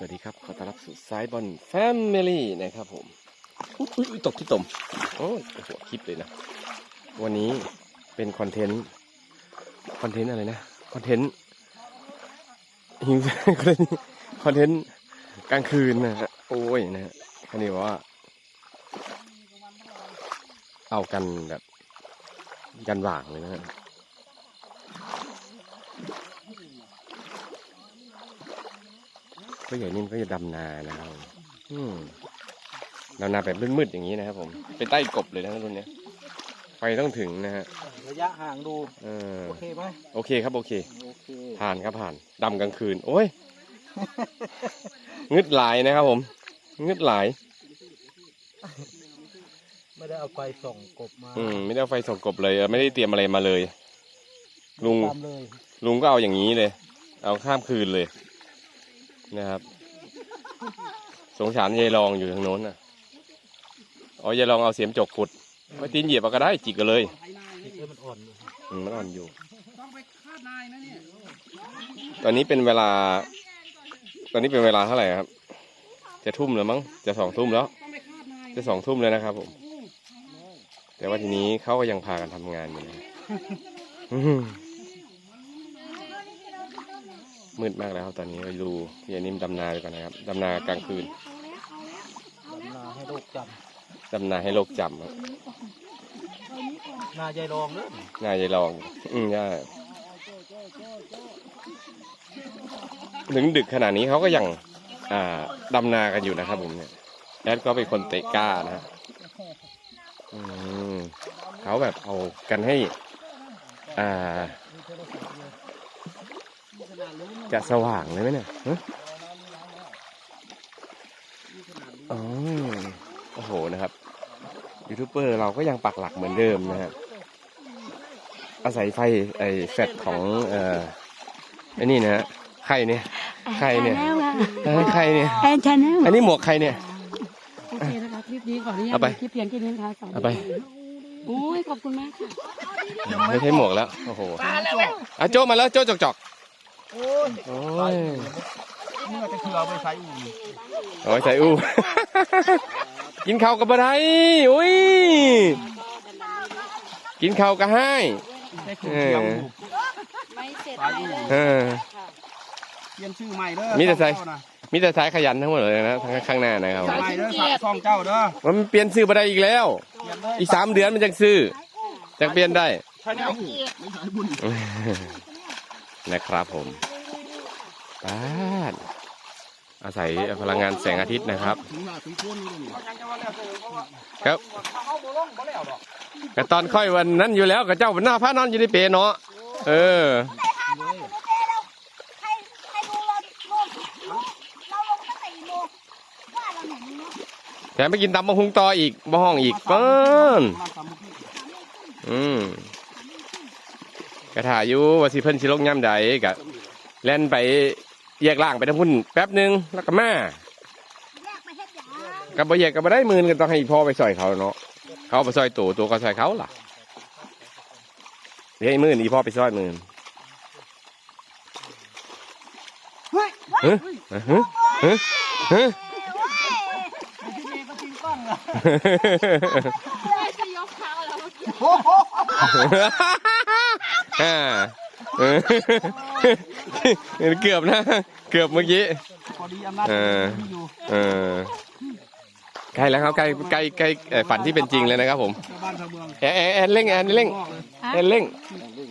สวัสดีครับ ขอต้อนรับสู่สายบอลแฟมิลี่นะครับผมอุ๊ยตกที่ตมโอ้ยหัวคลิปเลยนะ วันนี้เป็นคอนเทนต์คอนเทนต์อะไรนะคอนเทนต์หิวคอนเทนต์กลางคืนนะฮะโอ้ยนะฮะอันนี้บอกว่า เอากันแบบกันหว่างเลยนะ ฮะก็ใหญ่นิ่มก็จะดำนานะครับอืมดำนาแบบมืดๆอย่างนี้นะครับ ผมเป็นใต้กบเลยนะรุ่นเนี้ยไฟต้องถึงนะฮะระยะห่างดูเออโอเคไหมโอเคครับโอเค โอเคผ่านครับผ่านดำกลางคืน โอ้ยงึดหลายนะครับผมงึดหลาย ไม่ได้เอาไฟส่องกบมาอืมไม่ได้เอาไฟส่องกบเลยเออไม่ได้เตรียมอะไรมาเลย ลุง ตามเลยลุงก็เอาอย่างนี้เลย เอาข้ามคืนเลย นะครับ สงสารยายรองอยู่ทางโน้นน่ะอ๋อยายรองเอาเสียมจกขุดไว้ตีนเหยียบเอาก็ได้จิกก็เลยนี่เอ้ยมันอ่อนอยู่อืมมันอ่อนอยู่ ตอนนี้เป็นเวลา ตอนนี้เป็นเวลาเท่าไหร่ครับ จะทุ่มแล้วมั้ง จะสองทุ่มแล้ว จะสองทุ่มแล้วนะครับ ผม แต่ว่าทีนี้เขาก็ยังพากันทำงานอยู่นะอื้อ มืดมากแล้วครับตอนนี้ไปดูพี่อนิ่มดำนาไปก่อนนะครับดำนากลางคืนดำนาให้โลกจดำนาให้โลกจำครับนาใจรองเด้อน่ายายลองอืมใช่ถึงดึกขนาดนี้เขาก็ยังอ่าดำนากันอยู่นะครับผมเนี่ยแอดก็เป็นคนเตะก้านะฮะอืมเขาแบบเอากันให้ อ่า จะสว่างเลยไหมเนี่ยฮะอ๋อโอ้โหนะครับยูทูบเบอร์เราก็ยังปักหลักเหมือนเดิมนะฮะอาศัยไฟไอ้แฟลชของเอ่อไอ้นี่นะฮะใครเนี่ยใครเนี่ยเอ้ยใครเนี่ยแอนชาแนลอันนี้หมวกใครเนี่ยโอเคนะคะคลิปนี้ขออนุญาเอาตไปคลิปเพียงแค่นี้นะคะสวัสดีเอาไปโอ้ยขอบคุณมากค่ะไม่ใช่หมวกแล้วโอ้โหอะโจมาแล้วโจจกจอก โอ้ยโอ้ยเมื่อจะคือเอาไปใส่อู่โอ้ยใส่อู้กินข้าวกับอะไรอุ้ย กินข้าวก็ให้ได้คือเที่ยวอู่ไม่เสร็จใส่อู่เออเปลี่ยนชื่อใหม่เด้อมีแต่ใส่ซ่องเจ้านะมีแต่สายขยันทั้งหมดเลยนะทั้งข้างหน้านะครับใหม่เด้อซ่องเจ้าเด้อมันเปลี่ยนชื่อมาได้อีกแล้วเปลี่ยนเลยอีกสามเดือนมันจะซื้อจะเปลี่ยนได้ใช่แนวอู่ไม่ใช่บุญ นะครับผมป้าดอาศัยพลังงานแสงอาทิตย์นะครับ ครับเขาบ่ลงบ่แล้วดอกก็ตอนค่อยวันนั้นอยู่แล้วกับเจ้าหน้าพระนอนอยู่ในเปรเนาะเออแต่กี่โมงว่าเราเห็นเนาะแถมไปกินตำมะฮุงต่ออีกบ่ห้องอีกเปิ้นอืม กระถาอยู่ว่าสิเพิ่นสิลงย่ำใดกะแล่นไปแยกล่างไปทางพุ่นแป๊บหนึ่งแล้วก็มาแยกไปเฮ็ดหยังกับบ่แยกกับบ่ได้มื่นก็ต้องให้พ่อไปซอยเขาเนาะเขาไปซอยตัวตัวก็ซอยเขาล่ะเดี๋ยวไอ้มื่นอีพ่อไปซอยมื่นเฮ้ยเฮ้ยเฮ้ยเฮ้ยเฮ้ยที่นี่ก็ทิ้งกล้องอะจะยกเท้าแล้วโอ้โห อ่าเออเกือบนะ เกือบเมื่อกี้พอดีอำนาจเออมีอยู่เออใกล้แล้วครับใกล้ใกล้ใกล้เอ่อฝันที่เป็นจริงเลยนะครับผมชาวบ้านชาวเมืองแอนแอนแอนเร่งแอนเร่งบอกเลยแอนเร่ง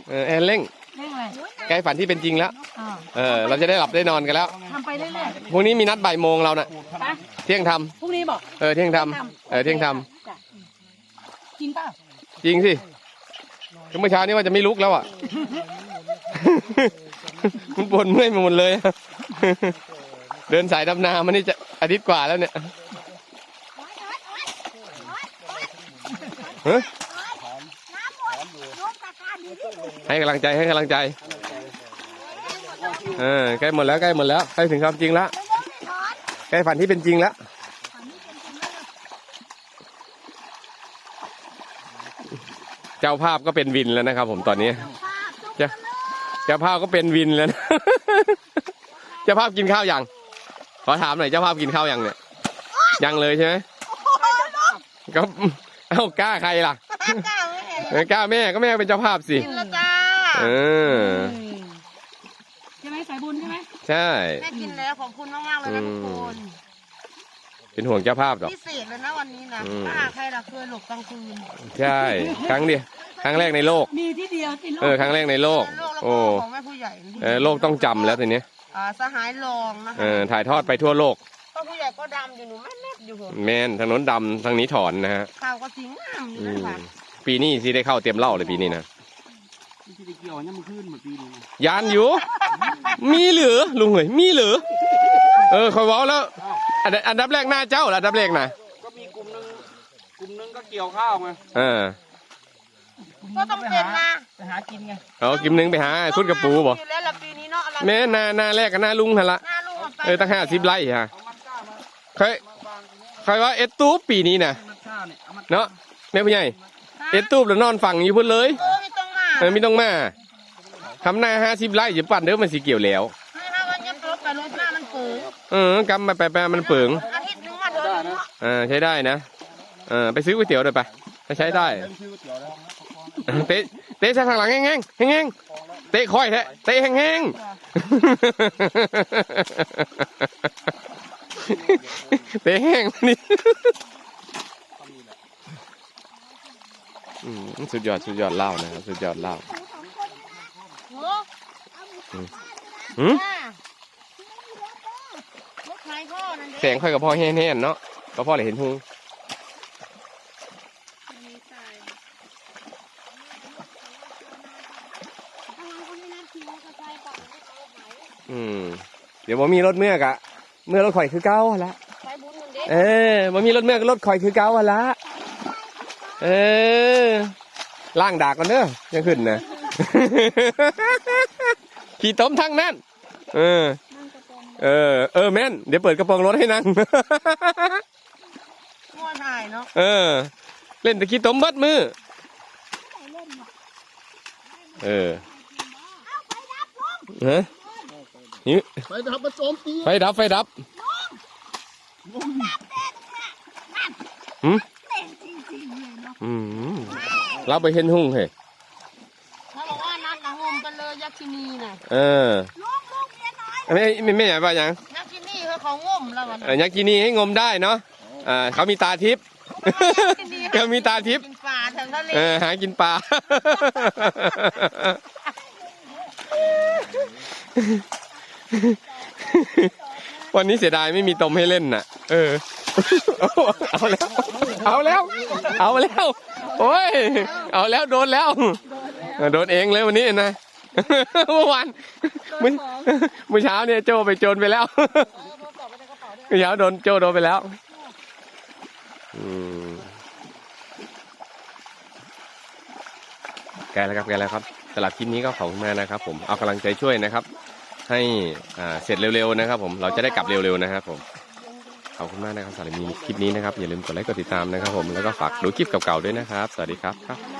เออแอนเร่งเรื่องอะไรใกล้ฝันที่เป็นจริงแล้วอ่าเออเราจะได้หลับได้นอนกันแล้วทำไปเรื่อยพรุ่งนี้มีนัดบ่ายโมงเราน่ะๆไปเที่ยงทพรุ่งนี้บอกำเออเที่ยงทำเออเที่ยงทจ้ะจริงเปล่าำจริงสิ คือเมื่อเช้านี้ว่าจะไม่ลุกแล้วอะ มันปวดเมื่อยไปหมดเลย เดินสายดำนามานี่จะอาทิตย์กว่าแล้วเนี่ยเฮ้ยน้ำหมดรวมจากการดีที่สุดให้กำลังใจให้กำลังใจ เออใกล้หมดแล้วใกล้หมดแล้วใกล้ถึงความจริงแล้วไม่ต้องไปถอนใกล้ฝันที่เป็นจริงแล้ว เจ้าภาพก็เป็นวินแล้วนะครับ ผมตอนนี้ภาพทุกเจ้าเจ้าภาพก็เป็นวินแล้วนะเจ้าภาพกินข้าวยังขอถามหน่อยเจ้าภาพกินข้าวยังเนี่ย ยังเลยใช่ไหมก็เอ้ากล้าใครล่ะกล้าไม่เห็นเออกล้าแม่ก็แม่เป็นเจ้าภาพสิกินแล้วจ้าเออใช่ไหมสายบุญใช่ไหมใช่ แม่กินแล้วขอบคุณมากๆเลยนะทุกคน เป็นห่วงเจ้าภาพหรอก พิเศษเลยนะวันนี้นะอืม ถ้าใครล่ะเคยหลบกลางคืนใช่ ครั้งเดียวครั้งแรกในโลก มีที่เดียวที่โลกเออครั้งแรกในโลก โลกแล้วโอ้ก็ของแม่ผู้ใหญ่เออโลกต้องจำแล้วทีนี้อ่าสหายรองนะเอคะอถ่ายทอดไปทั่วโลกพ่อผู้ใหญ่ก็ดำอยู่หนูแม่เล็กอยู่เหรอแมนทางโน้นดำทางนี้ถอนนะฮะข่าวก็สีงามอยู่อืนะมคะปีนี้ที่ได้เข้าเตรียมเหล่าเลยปีนี้นะที่จะเกี่ยวเนี่ยมันขึ้นเหมือนปีนี้นะยานอยู่ มีเหลือลุงเอ้ยมีเหลือเออคอยเว้าแล้วอัน ดับอันดับแรกหน้าเจ้าละอันดับแรกนะก็มีกลุ่มหนึงกลุ่มหนึงก็เกี่ยวข้าวไงเออก็ต้องเป็นนะไปหากินไงเอากิมหนึงไปหาคุดกระปูบ่อยู่แล้วละปีนี้เนาะอะไรแม่นานาแรกกับหน้าลุงทันละหน้าลูกมันไปเออตั้งห้าสิบไร่ฮะเอามันกล้ามาเคยมาบางตรงนี้เคยว่าเอ็ดตูบปีนี้นะมันกล้าเนี่ยเอามันเนาะแม่ผู้ใหญ่เอ็ดตูบแล้วนอนฝั่งอยู่พุ่นเลย เออไม่ต้องมาเออไม่ต้องมาทำหน้าห้าสิบไร่อย่าปั่นเด้อมันสีเกี่ยวแล้ว เปิดเออกำมาไปไปมันเปิงอาทิตย์หนึงมาเถอะเนาะเออใช้ได้นะเออไปซื้อก๋วยเตี๋ยวด้วยไปไปใช้ได้เริ่มซื้อก๋วยเตี๋ยวแล้วเตะเตะใส่ทางหลังแห้งแห้งแห้งแห้งเตะค่อยแท้เตะแห้งแห้งเตะแห้งนี่อืมสุดยอดสุดยอดเหล่านะครับสุดยอดเหล่าโอ้หืมป้ารถขายพ่อนั่นแสงค่อยกับพ่อแห้งๆเนาะก็พ่อเลยเห็นหุงมีสายอืม เดี๋ยวบ่มีรถเมื่อกะเมื่อรถข่อยคือเก่าหั่นละไปบุญมันเด็กเออบ่มีรถเมื่อกรถข่อยคือเก่าหั่นละเออล่างดากก่อนเด้อยังขึ้นนะขี่ต้มทั้งนั้น เออ เออ เออแม่น เดี๋ยวเปิดกระโปรงรถให้นั่ง งัวถ่ายเนาะเออ เล่นแตะขี้ต้มเบัดมือ เออฮะนี่ไปทำประโจมตีไฟดับไฟดับหืมเต้นจริงๆเลยเนาะอืมเราไปเห็นหุ่งเหรอเขาบอกว่านัดนะงมกันเลยยักษ์ชินีน่ะเออ ลู ไม่ไม่ไม่ใหญ่ป่ะยังยักษ์ชินีเขาเขางมแล้วมันเออยักษ์กินีให้งมได้เนาะอ่าเขามีตาทิพย์ เขามีตาทิพย์ กินปลาแถวทะเลเออหากินปลา วันนี้เสียดายไม่มีตมให้เล่นน่ะ เออ เอาแล้ว เอาแล้ว เอาแล้ว โอ้ย เอาแล้วโดนแล้วเออโดนเองเลยวันนี้นะ เมื่อวานเมื่อเมื่อเช้าเนี่ยโจไปโจรไปแล้วเมื่อเช้าโดนโจโดนไปแล้วอืมแกแล้วครับแกแล้วครับสำหรับคลิปนี้ก็ขอบคุณมากนะครับ ผมเอากำลังใจช่วยนะครับ ให้อ่าเสร็จเร็วๆนะครับ ผมเราจะได้กลับเร็วๆนะครับ ผมขอบคุณมากนะครับสำหรับมีคลิปนี้นะครับอย่าลืมกดไลค์กดติดตามนะครับ ผมแล้วก็ฝากดูคลิปเก่าๆด้วยนะครับ สวัสดีครับครับ